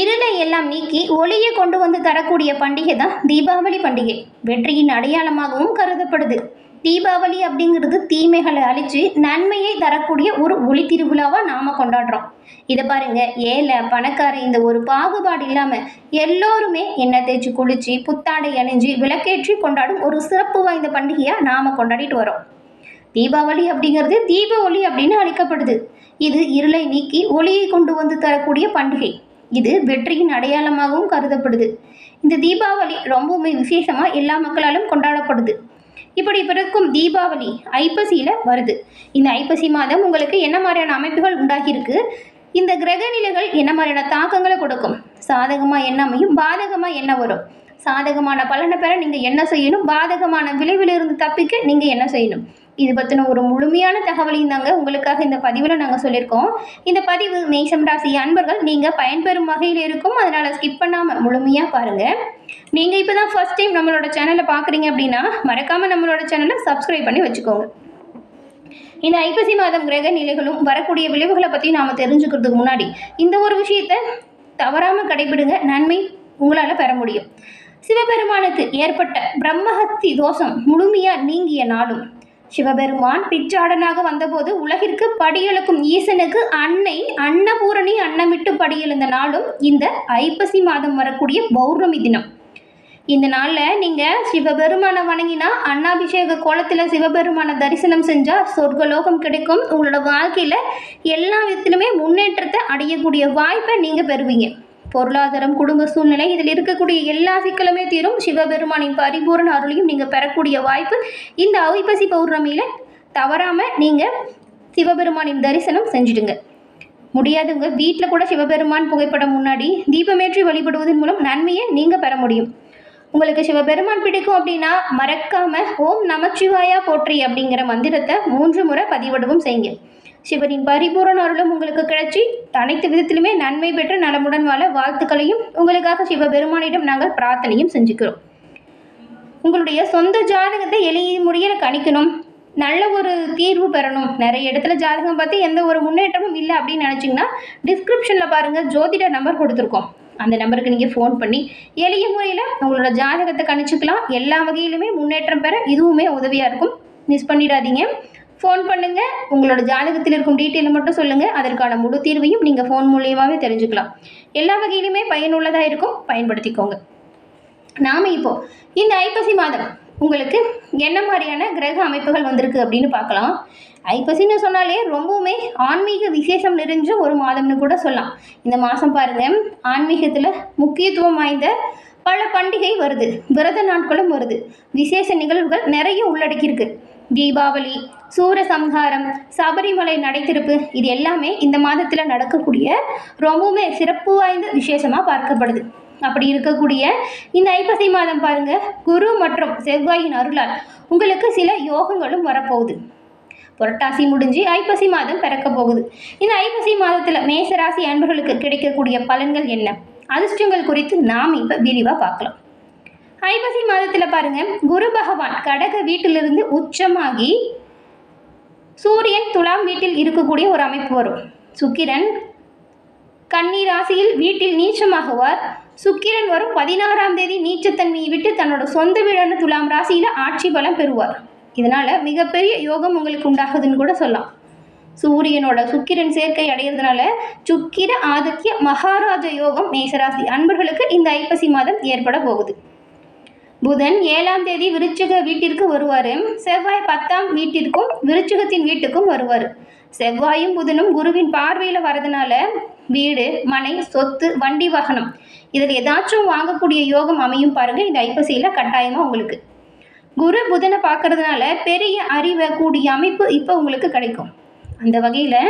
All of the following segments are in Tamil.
இருளை எல்லாம் நீக்கி ஒளியை கொண்டு வந்து தரக்கூடிய பண்டிகை தான் தீபாவளி பண்டிகை. வெற்றியின் அடையாளமாகவும் கருதப்படுது. தீபாவளி அப்படிங்கிறது தீமைகளை அழித்து நன்மையை தரக்கூடிய ஒரு ஒளி திருவிழாவாக நாம் கொண்டாடுறோம். இதை பாருங்க ஏழை பணக்கார இந்த ஒரு பாகுபாடு இல்லாமல் எல்லோருமே எண்ணெய் தேய்ச்சி குளிச்சு புத்தாடை அணிஞ்சு விளக்கேற்றி கொண்டாடும் ஒரு சிறப்பு வாய்ந்த பண்டிகையாக நாம் கொண்டாடிட்டு வரோம். தீபாவளி அப்படிங்கிறது தீப ஒளி அப்படின்னு அழைக்கப்படுது. இது இருளை நீக்கி ஒளியை கொண்டு வந்து தரக்கூடிய பண்டிகை. இது வெற்றியின் அடையாளமாகவும் கருதப்படுது. இந்த தீபாவளி ரொம்பவுமே விசேஷமாக எல்லா மக்களாலும் கொண்டாடப்படுது. இப்படி பிறக்கும் தீபாவளி ஐப்பசியில் வருது. இந்த ஐப்பசி மாதம் உங்களுக்கு என்ன மாதிரியான அமைப்புகள் உண்டாகியிருக்கு? இந்த கிரக நிலைகள் என்ன மாதிரியான தாக்கங்களை கொடுக்கும்? சாதகமாக என்ன அமையும்? பாதகமாக என்ன வரும்? சாதகமான பலனை பெற நீங்கள் என்ன செய்யணும்? பாதகமான விளைவிலிருந்து தப்பிக்க நீங்கள் என்ன செய்யணும்? இது பற்றின ஒரு முழுமையான தகவலையும் தாங்க உங்களுக்காக இந்த பதிவில் நாங்கள் சொல்லியிருக்கோம் இந்த பதிவு மேஷம் ராசி அன்பர்கள் நீங்கள் பயன்பெறும் வகையில் இருக்கும். அதனால் ஸ்கிப் பண்ணாமல் முழுமையாக பாருங்கள் நீங்கள் இப்போ தான் ஃபர்ஸ்ட் டைம் நம்மளோட சேனலை பார்க்குறீங்க அப்படின்னா மறக்காமல் நம்மளோட சேனலை சப்ஸ்கிரைப் பண்ணி வச்சுக்கோங்க. இந்த ஐப்பசி மாதம் கிரக நிலைகளும் வரக்கூடிய விளைவுகளை பற்றி நாம் தெரிஞ்சுக்கிறதுக்கு முன்னாடி இந்த ஒரு விஷயத்தை தவறாமல் கடைபிடுங்க. நன்மை உங்களால் பெற முடியும். சிவபெருமானுக்கு ஏற்பட்ட பிரம்மஹத்தி தோஷம் முழுமையாக நீங்கிய நாளும் சிவபெருமான் பிச்சாடனாக வந்தபோது உலகிற்கு படியெழுக்கும் ஈசனுக்கு அன்னை அன்னபூரணி அன்னமிட்டு படியெழுந்த நாளும் இந்த ஐப்பசி மாதம் வரக்கூடிய பௌர்ணமி தினம். இந்த நாளில் நீங்கள் சிவபெருமானை வணங்கினா அன்னாபிஷேக கோலத்தில் சிவபெருமானை தரிசனம் செஞ்சால் சொர்க்கலோகம் கிடைக்கும். உங்களோட வாழ்க்கையில் எல்லா விதத்திலுமே முன்னேற்றத்தை அடையக்கூடிய வாய்ப்பை நீங்கள் பெறுவீங்க. பொருளாதாரம் குடும்ப சூழ்நிலை இதில் இருக்கக்கூடிய எல்லா சிக்கலுமே தீரும். சிவபெருமானின் பரிபூரண அருளையும் நீங்கள் பெறக்கூடிய வாய்ப்பு இந்த ஐப்பசி பௌர்ணமியில் தவறாமல் நீங்கள் சிவபெருமானின் தரிசனம் செஞ்சுடுங்க. முடியாதவங்க வீட்டில் கூட சிவபெருமான் புகைப்படம் முன்னாடி தீபமேற்றி வழிபடுவதன் மூலம் நன்மையை நீங்கள் பெற முடியும். உங்களுக்கு சிவபெருமான் பிடிக்கும் அப்படின்னா மறக்காமல் ஓம் நமச்சிவாயா போற்றி அப்படிங்கிற மந்திரத்தை மூன்று முறை பதிவிடவும் செய்யுங்க. சிவனின் பரிபூரண அருளும் உங்களுக்கு கிடைச்சி அனைத்து விதத்திலுமே நன்மை பெற்று நலமுடன் வாழ வாழ்த்துக்களையும் உங்களுக்காக சிவபெருமானிடம் நாங்கள் பிரார்த்தனையும் செஞ்சுக்கிறோம். உங்களுடைய சொந்த ஜாதகத்தை எளிய முறையில் கணிக்கணும். நல்ல ஒரு தீர்வு பெறணும். நிறைய இடத்துல ஜாதகம் பார்த்து எந்த ஒரு முன்னேற்றமும் இல்லை அப்படின்னு நினச்சிங்கன்னா டிஸ்கிரிப்ஷனில் பாருங்கள் ஜோதிட நம்பர் கொடுத்துருக்கோம். அந்த நம்பருக்கு நீங்கள் ஃபோன் பண்ணி எளிய முறையில் உங்களோட ஜாதகத்தை கணிச்சுக்கலாம். எல்லா வகையிலுமே முன்னேற்றம் பெற இதுவுமே உதவியாக இருக்கும். மிஸ் பண்ணிடாதீங்க. ஃபோன் பண்ணுங்கள் உங்களோட ஜாதகத்தில் இருக்கும் டீட்டெயிலை மட்டும் சொல்லுங்கள் அதற்கான முழு தீர்வையும் நீங்கள் ஃபோன் மூலியமாகவே தெரிஞ்சுக்கலாம். எல்லா வகையிலுமே பயனுள்ளதாக இருக்கும். பயன்படுத்திக்கோங்க. நாம் இப்போது இந்த ஐப்பசி மாதம் உங்களுக்கு என்ன மாதிரியான கிரக அமைப்புகள் வந்திருக்கு அப்படின்னு பார்க்கலாம். ஐப்பசின்னு சொன்னாலே ரொம்பவுமே ஆன்மீக விசேஷம் நிறைஞ்ச ஒரு மாதம்னு கூட சொல்லலாம். இந்த மாதம் பாருங்கள் ஆன்மீகத்தில் முக்கியத்துவம் வாய்ந்த பல பண்டிகை வருது. விரத நாட்களும் வருது. விசேஷ நிகழ்வுகள் நிறைய உள்ளடக்கியிருக்கு. தீபாவளி சூரசம்ஹாரம் சபரிமலை நடைத்திருப்பு இது எல்லாமே இந்த மாதத்தில் நடக்கக்கூடிய ரொம்பவுமே சிறப்பு வாய்ந்த விசேஷமாக பார்க்கப்படுது. அப்படி இருக்கக்கூடிய இந்த ஐப்பசி மாதம் பாருங்கள் குரு மற்றும் செவ்வாயின் அருளால் உங்களுக்கு சில யோகங்களும் வரப்போகுது. புரட்டாசி முடிஞ்சு ஐப்பசி மாதம் பிறக்க போகுது. இந்த ஐப்பசி மாதத்தில் மேசராசி அன்பர்களுக்கு கிடைக்கக்கூடிய பலன்கள் என்ன? அதிர்ஷ்டங்கள் குறித்து நாம் இப்போ விரிவாக பார்க்கலாம். ஐப்பசி மாதத்தில் பாருங்க குரு பகவான் கடக வீட்டிலிருந்து உச்சமாகி சூரியன் துலாம் வீட்டில் இருக்கக்கூடிய ஒரு அமைப்பு வரும். சுக்கிரன் கன்னி ராசியில் வீட்டில் நீச்சமாகுவார். சுக்கிரன் வரும் பதினாறாம் தேதி நீச்சத்தன்மையை விட்டு தன்னோட சொந்த வீடான துலாம் ராசியில் ஆட்சி பலம் பெறுவார். இதனால் மிகப்பெரிய யோகம் உங்களுக்கு உண்டாகுதுன்னு கூட சொல்லலாம். சூரியனோட சுக்கிரன் சேர்க்கை அடையிறதுனால சுக்கிர ஆதித்ய மகாராஜ யோகம் மேசராசி அன்பர்களுக்கு இந்த ஐப்பசி மாதம் ஏற்பட போகுது. புதன் ஏழாம் தேதி விருச்சிக வீட்டிற்கு வருவார். செவ்வாய் பத்தாம் வீட்டிற்கும் விருச்சிகத்தின் வீட்டுக்கும் வருவார். செவ்வாயும் புதனும் குருவின் பார்வையில் வரதுனால வீடு மனை சொத்து வண்டி வாகனம் இதில் ஏதாச்சும் வாங்கக்கூடிய யோகம் அமையும் பாருங்க. இந்த ஐப்பசியில் கட்டாயமாக உங்களுக்கு. குரு புதனை பார்க்கறதுனால பெரிய அறிவை கூடிய அமைப்பு இப்போ உங்களுக்கு கிடைக்கும். அந்த வகையில்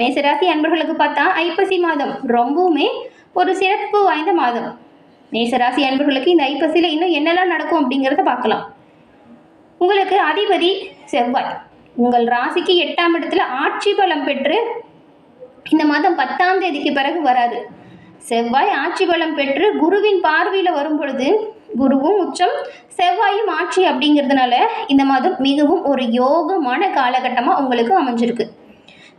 மேசராசி அன்பர்களுக்கு பார்த்தா ஐப்பசி மாதம் ரொம்பவுமே ஒரு சிறப்பு வாய்ந்த மாதம். மேசராசி அன்பர்களுக்கு இந்த ஐப்பசியில் இன்னும் என்னெல்லாம் நடக்கும் அப்படிங்கிறத பார்க்கலாம். உங்களுக்கு அதிபதி செவ்வாய். உங்கள் ராசிக்கு எட்டாம் இடத்துல ஆட்சி பலம் பெற்று இந்த மாதம் பத்தாம் தேதிக்கு பிறகு வராது செவ்வாய் ஆட்சி பலம் பெற்று குருவின் பார்வையில் வரும் பொழுது குருவும் உச்சம் செவ்வாயும் ஆட்சி அப்படிங்கிறதுனால இந்த மாதம் மிகவும் ஒரு யோகமான காலகட்டமாக உங்களுக்கு அமைஞ்சிருக்கு.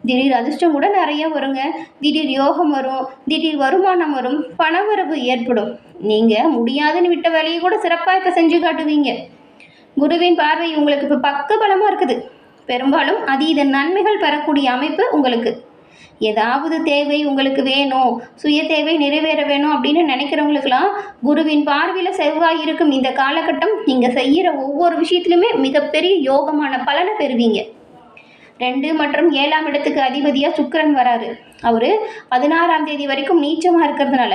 திடீர் அதிர்ஷ்டம் கூட நிறைய வருங்க. திடீர் யோகம் வரும் திடீர் வருமானம் வரும் பணவரவு ஏற்படும். நீங்கள் முடியாதுன்னு விட்ட வேலையை கூட சிறப்பாக இப்போ செஞ்சு காட்டுவீங்க. குருவின் பார்வை உங்களுக்கு இப்போ பக்க பலமாக இருக்குது. பெரும்பாலும் அதீத நன்மைகள் பெறக்கூடிய அமைப்பு உங்களுக்கு. ஏதாவது தேவை உங்களுக்கு வேணும் சுய தேவை நிறைவேற வேணும் அப்படின்னு நினைக்கிறவங்களுக்கெல்லாம் குருவின் பார்வையில் செவ்வாய் இருக்கும் இந்த காலகட்டம் நீங்கள் செய்கிற ஒவ்வொரு விஷயத்துலையுமே மிகப்பெரிய யோகமான பலனை பெறுவீங்க. ரெண்டு மற்றும் ஏழாம் இடத்துக்கு அதிபதியாக சுக்கரன் வராரு. அவர் பதினாறாம் தேதி வரைக்கும் நீச்சமாக இருக்கிறதுனால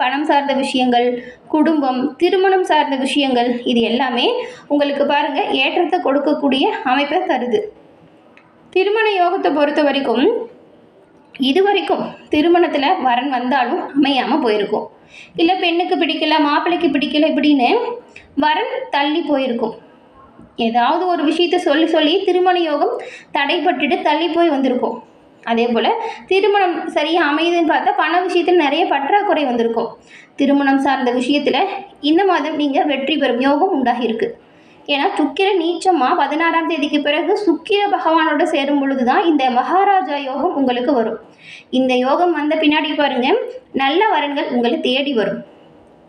பணம் சார்ந்த விஷயங்கள் குடும்பம் திருமணம் சார்ந்த விஷயங்கள் இது எல்லாமே உங்களுக்கு பாருங்கள் ஏற்றத்தை கொடுக்கக்கூடிய அமைப்பை தருது. திருமண யோகத்தை பொறுத்த வரைக்கும் இது வரைக்கும் திருமணத்தில் வரன் வந்தாலும் அமையாமல் போயிருக்கும். இல்லை பெண்ணுக்கு பிடிக்கல மாப்பிள்ளைக்கு பிடிக்கல இப்படின்னு வரன் தள்ளி போயிருக்கும். ஏதாவது ஒரு விஷயத்த சொல்லி சொல்லி திருமண யோகம் தடைப்பட்டுட்டு தள்ளி போய் வந்திருக்கும். அதே போல் திருமணம் சரியாக அமையுதுன்னு பார்த்தா பண விஷயத்தில் நிறைய பற்றாக்குறை வந்திருக்கும். திருமணம் சார்ந்த விஷயத்தில் இந்த மாதம் நீங்கள் வெற்றி பெறும் யோகம் உண்டாகியிருக்கு. ஏன்னா சுக்கிர நீச்சமாக பதினாறாம் தேதிக்கு பிறகு சுக்கிர பகவானோட சேரும் பொழுது தான் இந்த மகாராஜா யோகம் உங்களுக்கு வரும். இந்த யோகம் வந்த பின்னாடி பாருங்கள் நல்ல வரன்கள் உங்களை தேடி வரும்.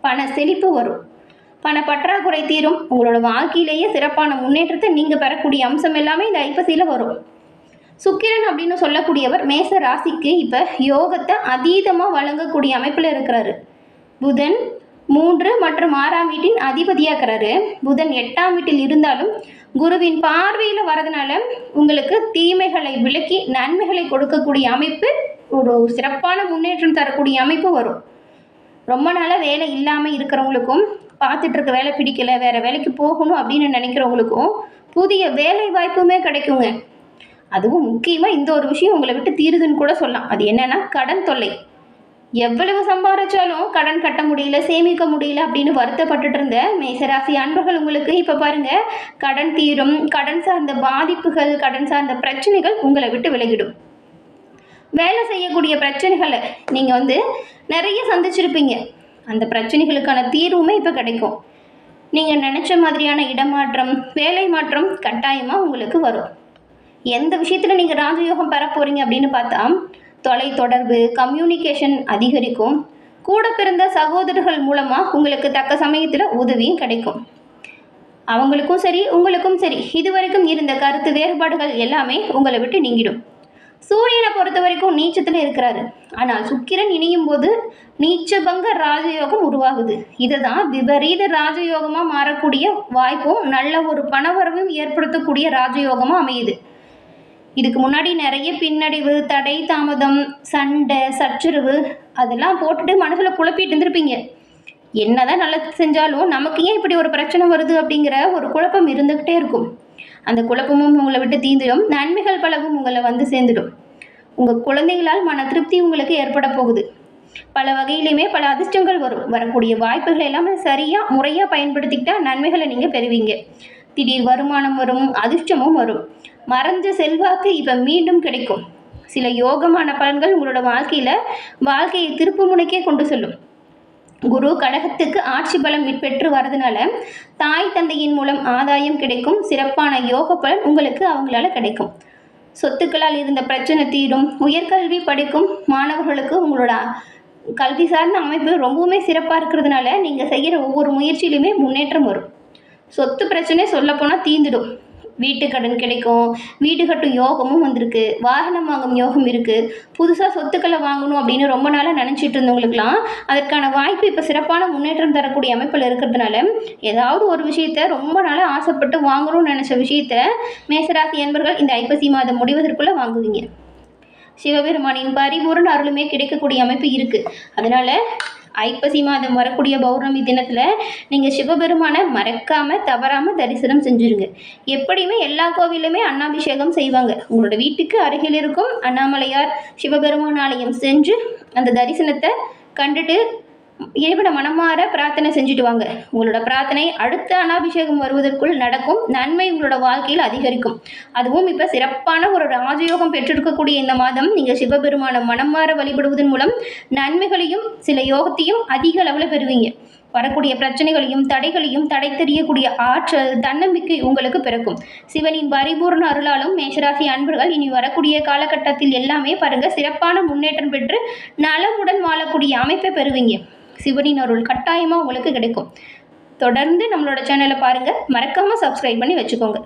பண செழிப்பு வரும். பண பற்றாக்குறை தீரும். உங்களோட வாழ்க்கையிலேயே சிறப்பான முன்னேற்றத்தை நீங்கள் பெறக்கூடிய அம்சம் எல்லாமே இந்த ஐப்பசியில் வரும். சுக்கிரன் அப்படின்னு சொல்லக்கூடியவர் மேச ராசிக்கு இப்போ யோகத்தை அதீதமாக வழங்கக்கூடிய அமைப்பில் இருக்கிறாரு. புதன் மூன்று மற்றும் ஆறாம் வீட்டின் அதிபதியாக இருக்கிறாரு புதன் எட்டாம் வீட்டில் இருந்தாலும் குருவின் பார்வையில் வரதுனால உங்களுக்கு தீமைகளை விலக்கி நன்மைகளை கொடுக்கக்கூடிய அமைப்பு ஒரு சிறப்பான முன்னேற்றம் தரக்கூடிய அமைப்பு வரும். ரொம்ப நாளாக வேலை இல்லாமல் இருக்கிறவங்களுக்கும் பார்த்துட்டு இருக்க வேலை பிடிக்கல வேறு வேலைக்கு போகணும் அப்படின்னு நினைக்கிறவங்களுக்கும் புதிய வேலை வாய்ப்புமே கிடைக்குங்க. அதுவும் முக்கியமாக இந்த ஒரு விஷயம் உங்களை விட்டு தீருதுன்னு கூட சொல்லலாம். அது என்னன்னா கடன் தொல்லை. எவ்வளவு சம்பாதிச்சாலும் கடன் கட்ட முடியல சேமிக்க முடியல அப்படின்னு வருத்தப்பட்டுட்டு இருந்த மேசராசி அன்பர்கள் உங்களுக்கு இப்போ பாருங்க கடன் தீரும் கடன் சார்ந்த பாதிப்புகள் கடன் சார்ந்த பிரச்சனைகள் உங்களை விட்டு விலகிடும். வேலை செய்யக்கூடிய பிரச்சனைகளை நீங்கள் வந்து நிறைய சந்திச்சிருப்பீங்க. அந்த பிரச்சனைகளுக்கான தீர்வுமே இப்போ கிடைக்கும். நீங்கள் நினச்ச மாதிரியான இடமாற்றம் வேலை மாற்றம் கட்டாயமாக உங்களுக்கு வரும். எந்த விஷயத்தில் நீங்கள் ராஜயோகம் பெற போகிறீங்க அப்படின்னு பார்த்தா தொலை தொடர்பு கம்யூனிகேஷன் அதிகரிக்கும். கூட பிறந்த சகோதரர்கள் மூலமாக உங்களுக்கு தக்க சமயத்தில் உதவியும் கிடைக்கும். அவங்களுக்கும் சரி உங்களுக்கும் சரி இதுவரைக்கும் இருந்த கருத்து வேறுபாடுகள் எல்லாமே உங்களை விட்டு நீங்கிடும். சூரியனை பொறுத்த வரைக்கும் நீச்சத்தில் இருக்கிறாரு. ஆனால் சுக்கிரன் இணையும் போது நீச்சபங்க ராஜயோகம் உருவாகுது. இதுதான் விபரீத ராஜயோகமாக மாறக்கூடிய வாய்ப்பும் நல்ல ஒரு பணவரவும் ஏற்படுத்தக்கூடிய ராஜயோகமாக அமையுது. இதுக்கு முன்னாடி நிறைய பின்னடைவு தடை தாமதம் சண்டை சச்சரவு அதெல்லாம் போட்டுட்டு மனசில் குழப்பிட்டு இருந்திருப்பீங்க. என்னதான் நல்லது செஞ்சாலும் நமக்கு ஏன் இப்படி ஒரு பிரச்சனை வருது அப்படிங்கிற ஒரு குழப்பம் இருந்துக்கிட்டே இருக்கும். அந்த குழப்பமும் உங்களை விட்டு தீந்துடும். நன்மைகள் பலவும் உங்களை வந்து சேர்ந்துடும். உங்கள் குழந்தைகளால் மன திருப்தி உங்களுக்கு ஏற்பட போகுது. பல வகையிலுமே பல அதிர்ஷ்டங்கள் வரும். வரக்கூடிய வாய்ப்புகள் எல்லாம் சரியாக முறையாக பயன்படுத்திக்கிட்டால் நன்மைகளை நீங்கள் பெறுவீங்க. திடீர் வருமானம் வரும் அதிர்ஷ்டமும் வரும். மறைஞ்ச செல்வாக்கு இப்போ மீண்டும் கிடைக்கும். சில யோகமான பலன்கள் உங்களோட வாழ்க்கையில் வாழ்க்கையை திருப்பு முனைக்கே கொண்டு செல்லும். குரு கடகத்துக்கு ஆட்சி பலம் பெற்று வரதுனால தாய் தந்தையின் மூலம் ஆதாயம் கிடைக்கும் சிறப்பான யோக பலன் உங்களுக்கு அவங்களால கிடைக்கும். சொத்துக்களால் இருந்த பிரச்சனை தீரும் உயர்கல்வி படிக்கும் மாணவர்களுக்கு உங்களோட கல்வி சார்ந்த அமைப்பு ரொம்பவுமே சிறப்பாக இருக்கிறதுனால நீங்கள் செய்கிற ஒவ்வொரு முயற்சியிலுமே முன்னேற்றம் வரும். சொத்து பிரச்சனை சொல்லப்போனால் தீந்துடும். வீட்டு கடன் கிடைக்கும். வீடு கட்டும் யோகமும் வந்திருக்கு. வாகனம் வாங்கும் யோகம் இருக்குது புதுசாக சொத்துக்களை வாங்கணும் அப்படின்னு ரொம்ப நாளாக நினச்சிட்டு இருந்தவங்களுக்குலாம் அதற்கான வாய்ப்பு இப்போ சிறப்பான முன்னேற்றம் தரக்கூடிய அமைப்பில் இருக்கிறதுனால ஏதாவது ஒரு விஷயத்த ரொம்ப நாளாக ஆசைப்பட்டு வாங்கணும்னு நினச்ச விஷயத்த மேசராசி என்பர்கள் இந்த ஐப்பசி மாதம் முடிவதற்குள்ளே வாங்குவீங்க. சிவபெருமானின் பரிபூரண அருளுமே கிடைக்கக்கூடிய அமைப்பு இருக்குது அதனால் ஐப்பசி மாதம் வரக்கூடிய பௌர்ணமி தினத்தில் நீங்கள் சிவபெருமானை மறக்காமல் தவறாமல் தரிசனம் செஞ்சுருங்க. எப்படியுமே எல்லா கோவிலுமே அன்னாபிஷேகம் செய்வாங்க. உங்களோட வீட்டுக்கு அருகில் இருக்கும் அண்ணாமலையார் சிவபெருமான் ஆலயம் சென்று அந்த தரிசனத்தை கண்டுட்டு இறைவனை மனமாற பிரார்த்தனை செஞ்சுட்டு வாங்க. உங்களோட பிரார்த்தனை அடுத்த அனாபிஷேகம் வருவதற்குள் நடக்கும். நன்மை உங்களோட வாழ்க்கையில் அதிகரிக்கும். அதுவும் இப்போ சிறப்பான ஒரு ராஜயோகம் பெற்றிருக்கக்கூடிய இந்த மாதம் நீங்கள் சிவபெருமான மனமாற வழிபடுவதன் மூலம் நன்மைகளையும் சில யோகத்தையும் அதிக அளவில் பெறுவீங்க. வரக்கூடிய பிரச்சனைகளையும் தடைகளையும் தடை தெரியக்கூடிய ஆற்றல் தன்னம்பிக்கை உங்களுக்கு பிறக்கும். சிவனின் பரிபூர்ண அருளாலும் மேஷராசி அன்பர்கள் இனி வரக்கூடிய காலகட்டத்தில் எல்லாமே பாருங்க சிறப்பான முன்னேற்றம் பெற்று நலமுடன் வாழக்கூடிய அமைப்பை பெறுவீங்க. சிவனின் அருள் கட்டாயமாக உங்களுக்கு கிடைக்கும். தொடர்ந்து நம்மளோட சேனலை பாருங்கள் மறக்காமல் சப்ஸ்கிரைப் பண்ணி வச்சுக்கோங்க.